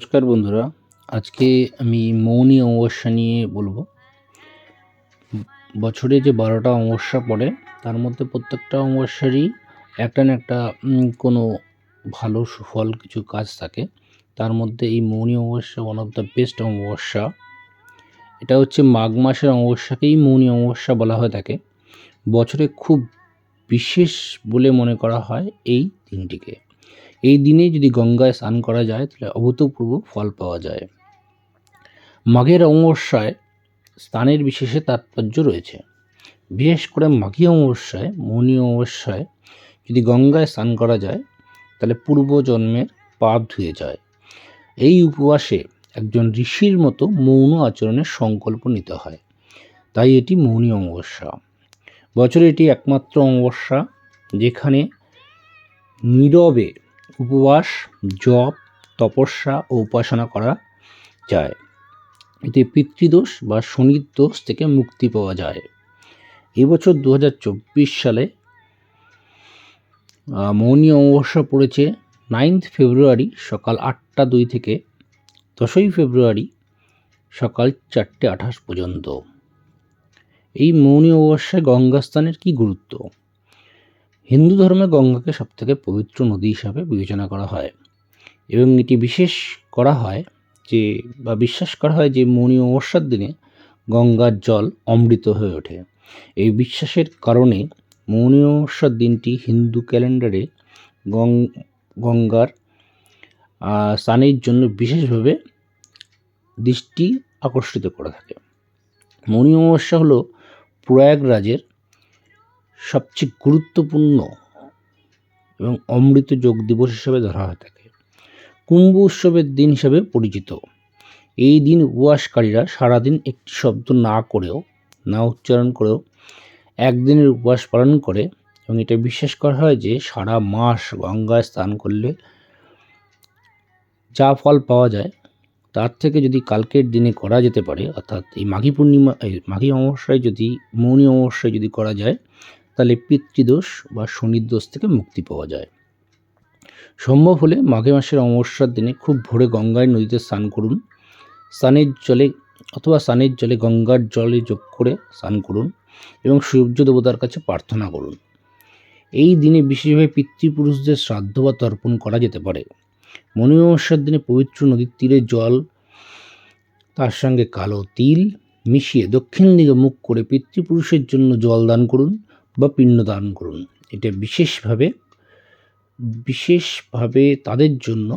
নমস্কার বন্ধুরা, আজকে আমি মৌনী অমাবস্যা নিয়ে বলব। বছরে যে বারোটা অমাবস্যা পড়ে, তার মধ্যে প্রত্যেকটা অমাবস্যারই একটা না একটা কোনো ভালো সুফল কিছু কাজ থাকে। তার মধ্যে এই মৌনী অমাবস্যা ওয়ান অফ দ্য বেস্ট অমাবস্যা। এটা হচ্ছে মাঘ মাসের অমাবস্যাকেই মৌনী অমাবস্যা বলা হয়ে থাকে। বছরে খুব বিশেষ বলে মনে করা হয় এই দিনটিকে। এই দিনে যদি গঙ্গায় স্নান করা যায়, তাহলে অভূতপূর্ব ফল পাওয়া যায়। মাঘের অমাবস্যায় স্নানের বিশেষে তাৎপর্য রয়েছে। বিশেষ করে মাঘী অমাবস্যায়, মৌনী অমাবস্যায় যদি গঙ্গায় স্নান করা যায়, তাহলে পূর্বজন্মের পাপ ধুয়ে যায়। এই উপবাসে একজন ঋষির মতো মৌন আচরণের সংকল্প নিতে হয়। তাই এটি মৌনী অমাবস্যা। বছরে এটি একমাত্র অমাবস্যা, যেখানে নীরবে উপবাস, জপ, তপস্যা ও উপাসনা করা যায়। এতে পিতৃদোষ বা শনির দোষ থেকে মুক্তি পাওয়া যায়। এবছর দু হাজার চব্বিশ সালে মৌনী অমাবস্যা পড়েছে নাইন্থ ফেব্রুয়ারি সকাল আটটা দুই থেকে দশই ফেব্রুয়ারি সকাল চারটে আঠাশ পর্যন্ত। এই মৌনী অমাবস্যায় গঙ্গা স্নানের কী গুরুত্ব? হিন্দু ধর্মে গঙ্গাকে সবথেকে পবিত্র নদী হিসাবে বিবেচনা করা হয় এবং এটি বিশেষ করা হয় যে, বা বিশ্বাস করা হয় যে মৌনী অমাবস্যার দিনে গঙ্গার জল অমৃত হয়ে ওঠে। এই বিশ্বাসের কারণে মৌনী অমাবস্যার দিনটি হিন্দু ক্যালেন্ডারে গঙ্গার স্নানের জন্য বিশেষভাবে দৃষ্টি আকর্ষিত করে থাকে। মৌনী অমাবস্যা হলো প্রয়াগরাজের সবচেয়ে গুরুত্বপূর্ণ এবং অমৃত যোগ দিবস হিসেবে ধরা হয়ে থাকে। কুম্ভ উৎসবের দিন হিসাবে পরিচিত। এই দিন উপবাসকারীরা সারাদিন একটি শব্দ না করেও, না উচ্চারণ করেও একদিনের উপবাস পালন করে এবং এটা বিশ্বাস করা হয় যে সারা মাস গঙ্গায় স্নান করলে যা ফল পাওয়া যায়, তার থেকে যদি কালকের দিনে করা যেতে পারে, অর্থাৎ এই মাঘী পূর্ণিমা, এই মাঘী অমাবস্যায় যদি মৌনী অমাবস্যায় যদি করা যায় তাহলে পিতৃদোষ বা শনির দোষ থেকে মুক্তি পাওয়া যায়। সম্ভব হলে মাঘে মাসের অমাবস্যার দিনে খুব ভোরে গঙ্গায় নদীতে স্নান করুন। স্নানের জলে অথবা স্নানের জলে গঙ্গার জলে যোগ করে স্নান করুন এবং সূর্য দেবতার কাছে প্রার্থনা করুন। এই দিনে বিশেষভাবে পিতৃপুরুষদের শ্রাদ্ধ বা তর্পণ করা যেতে পারে। মনি অমাবস্যার দিনে পবিত্র নদীর তীরে জল, তার সঙ্গে কালো তিল মিশিয়ে দক্ষিণ দিকে মুখ করে পিতৃপুরুষের জন্য জল দান করুন। বা পিণ্ড দান করুন। এটা বিশেষভাবে বিশেষভাবে তাদের জন্য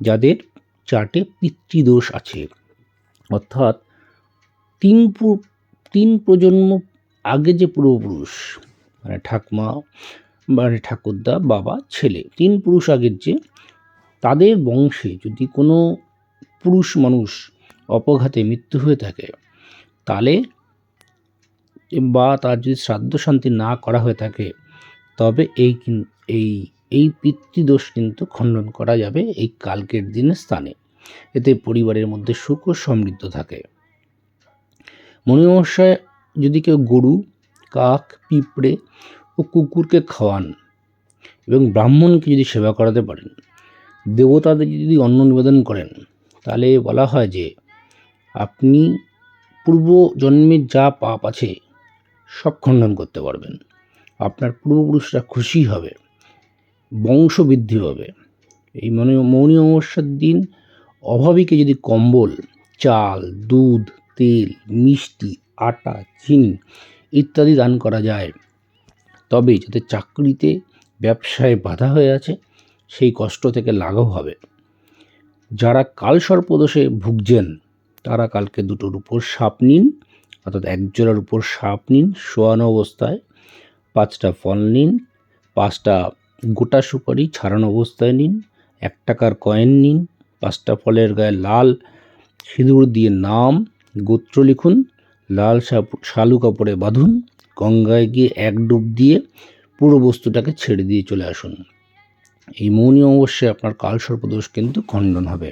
যাদের চার্টে পিতৃদোষ আছে। অর্থাৎ তিন তিন প্রজন্ম আগে যে পূর্বপুরুষ মানে ঠাকমা মানে ঠাকুরদা, বাবা, ছেলে, তিন পুরুষ আগের যে, তাদের বংশে যদি কোনো পুরুষ মানুষ অপঘাতে মৃত্যু হয়ে থাকে, তাহলে বা তার যদি শ্রাদ্ধ শান্তি না করা হয়ে থাকে, তবে এই এই এই পিতৃদোষ কিন্তু খণ্ডন করা যাবে এই কালকের দিনের স্থানে। এতে পরিবারের মধ্যে সুখ ও সমৃদ্ধ থাকে। মনি অমাবস্যায় যদি কেউ গরু, কাক, পিঁপড়ে ও কুকুরকে খাওয়ান এবং ব্রাহ্মণকে যদি সেবা করাতে পারেন, দেবতাদের যদি অন্ন নিবেদন করেন, তাহলে বলা হয় যে, আপনি পূর্ব জন্মের যা পাপ আছে সব খণ্ডন করতে পারবেন। আপনার পূর্বপুরুষরা খুশি হবে বংশ বৃদ্ধি হবে। এই মনে, মৌনী অমাবস্যার দিন অভাবীকে যদি কম্বল, চাল, দুধ, তেল, মিষ্টি, আটা, চিনি ইত্যাদি দান করা যায়, তবে যাতে চাকরিতে ব্যবসায় বাধা হয়ে আছে, সেই কষ্ট থেকে লাঘব হবে। যারা কাল কালসর্পদোষে ভুগছেন, তারা কালকে দুটোর উপর সাপ নিন অর্থাৎ এক জোড়ার উপর সাপ নিন, শোয়ানো অবস্থায়। পাঁচটা ফল নিন, পাঁচটা গোটা সুপারি ছাড়ানো অবস্থায় নিন, এক টাকার কয়েন নিন, পাঁচটা ফলের গায়ে লাল সিঁদুর দিয়ে নাম, গোত্র লিখুন, লাল শালু কাপড়ে বাঁধুন, গঙ্গায় গিয়ে এক ডুব দিয়ে পুরো বস্তুটাকে ছেড়ে দিয়ে চলে আসুন। এই মৌনী অবশ্যই আপনার কালসর্পদোষ কিন্তু খণ্ডন হবে।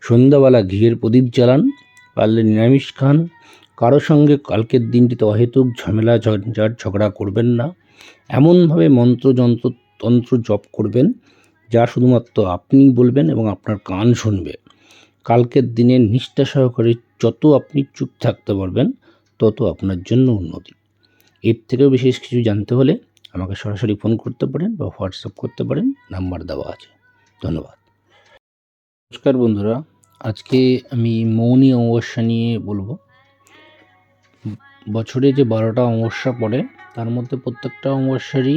সন্ধ্যাবেলা ঘিয়ের প্রদীপ জ্বালান, পারলে নিরামিষ খান কারও সঙ্গে কালকের দিনটিতে অহেতুক ঝামেলা, ঝঞ্ঝাট, ঝগড়া করবেন না। এমনভাবে মন্ত্রযন্ত্র তন্ত্র জপ করবেন, যা শুধুমাত্র আপনি বলবেন এবং আপনার কান শুনবে। কালকের দিনে নিষ্ঠা সহকারে যত আপনি চুপ থাকতে পারবেন, তত আপনার জন্য উন্নতি। এর থেকেও বিশেষ কিছু জানতে হলে আমাকে সরাসরি ফোন করতে পারেন বা হোয়াটসঅ্যাপ করতে পারেন, নাম্বার দেওয়া আছে। ধন্যবাদ। নমস্কার বন্ধুরা, আজকে আমি মৌনী অমাবস্যা নিয়ে বলব। বছরে যে বারোটা অমাবস্যা পড়ে তার মধ্যে প্রত্যেকটা অমাবস্যারই